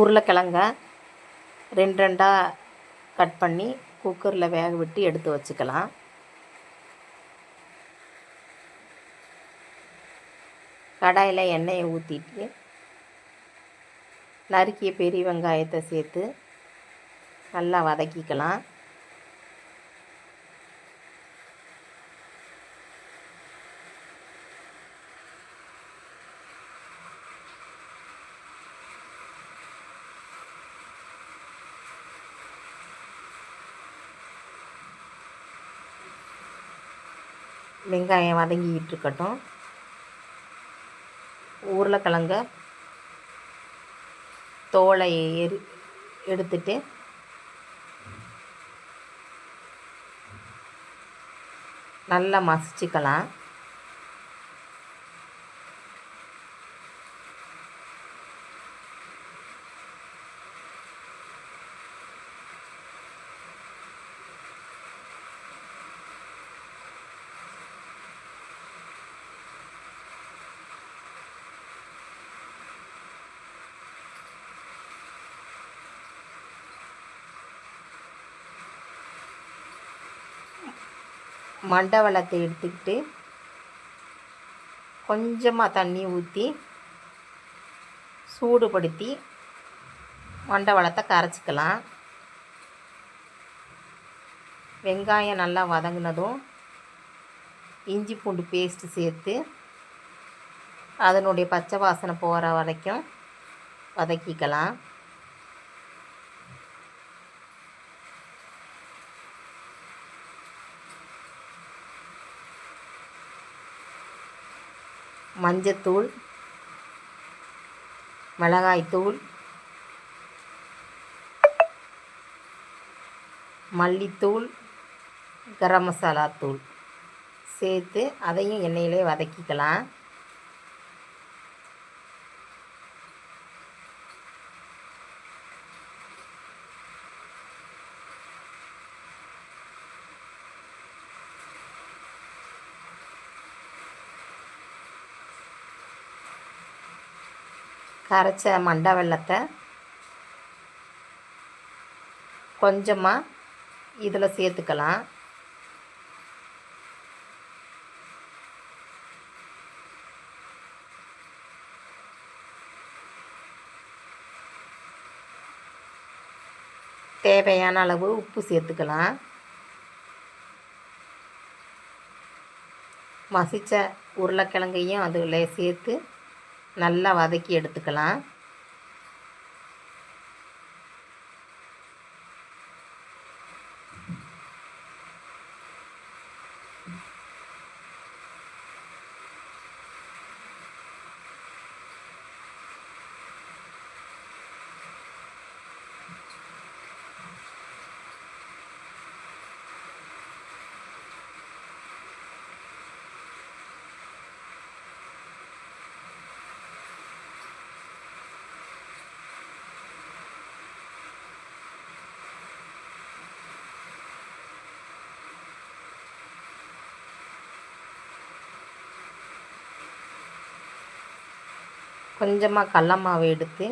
உருளைக்கிழங்க ரெண்டு ரெண்டாக கட் பண்ணி குக்கரில் வேக விட்டு எடுத்து வச்சுக்கலாம். கடாயில் எண்ணெயை ஊற்றிட்டு நறுக்கிய பெரிய வெங்காயத்தை சேர்த்து நல்லா வதக்கிக்கலாம். வெங்காயம் வதங்கிக்கிட்டு இருக்கட்டும் உருளைக்கிழங்க தோலை எரி எடுத்துட்டு நல்லா மசிச்சுக்கலாம். மண்டவளத்தை எடுத்துக்கிட்டு கொஞ்சமாக தண்ணி ஊற்றி சூடுபடுத்தி மண்டவளத்தை கரைச்சிக்கலாம். வெங்காயம் நல்லா வதங்கினதும் இஞ்சி பூண்டு பேஸ்ட்டு சேர்த்து அதனுடைய பச்சை வாசனை போகிற வரைக்கும் வதக்கிக்கலாம். மஞ்சத்தூள் மிளகாய்த்தூள் மல்லித்தூள் கரம் மசாலா தூள். சேர்த்து அதையும் எண்ணெயிலே வதக்கிக்கலாம். கரைச்ச மண்டை வெல்லத்தை கொஞ்சமாக இதில் சேர்த்துக்கலாம். தேவையான அளவு உப்பு சேர்த்துக்கலாம். மசித்த உருளைக்கிழங்கையும் அதில் சேர்த்து நல்லா வதக்கி எடுத்துக்கலாம். கொஞ்சமாக கடல மாவை எடுத்து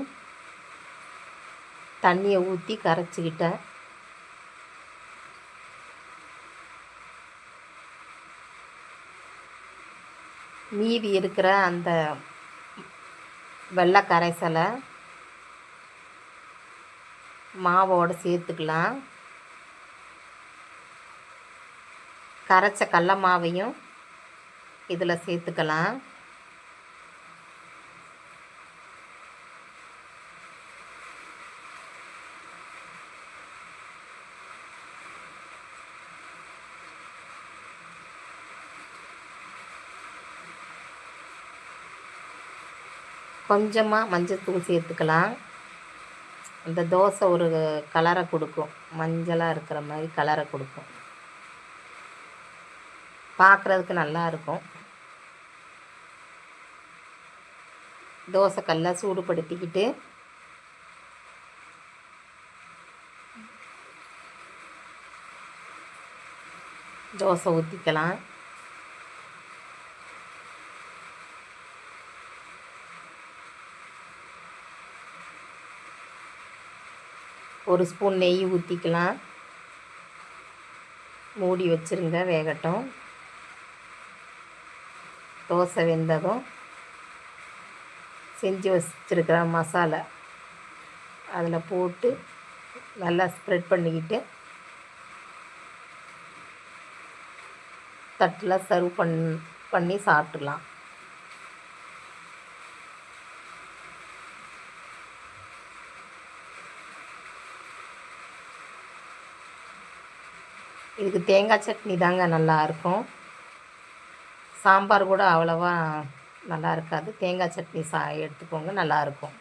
தண்ணியை ஊற்றி கரைச்சிக்கிட்டேன் மீதி இருக்கிற அந்த வெள்ளை கரைசலை மாவோடு சேர்த்துக்கலாம். கரைச்ச கடல மாவையும் இதில் சேர்த்துக்கலாம். கொஞ்சமாக மஞ்சத்தூள் சேர்த்துக்கலாம். அந்த தோசை ஒரு கலரை கொடுக்கும். மஞ்சளாக இருக்கிற மாதிரி கலரை கொடுக்கும். பார்க்குறதுக்கு நல்லா இருக்கும். தோசைக்கல்லை சூடுபடுத்திக்கிட்டு தோசை ஊற்றிக்கலாம் ஒரு ஸ்பூன் நெய் ஊற்றிக்கலாம் மூடி வச்சுருங்க வேகட்டும். தோசை வெந்ததும் செஞ்சு வச்சுருக்கிற மசாலா அதில் போட்டு நல்லா ஸ்ப்ரெட் பண்ணிக்கிட்டு தட்டில் சர்வ் பண் பண்ணி சாப்பிட்லாம் இதுக்கு தேங்காய் சட்னி தாங்க நல்லாயிருக்கும். சாம்பார் கூட அவ்வளோவா நல்லா இருக்காது தேங்காய் சட்னி சா எடுத்துக்கோங்க நல்லாயிருக்கும்.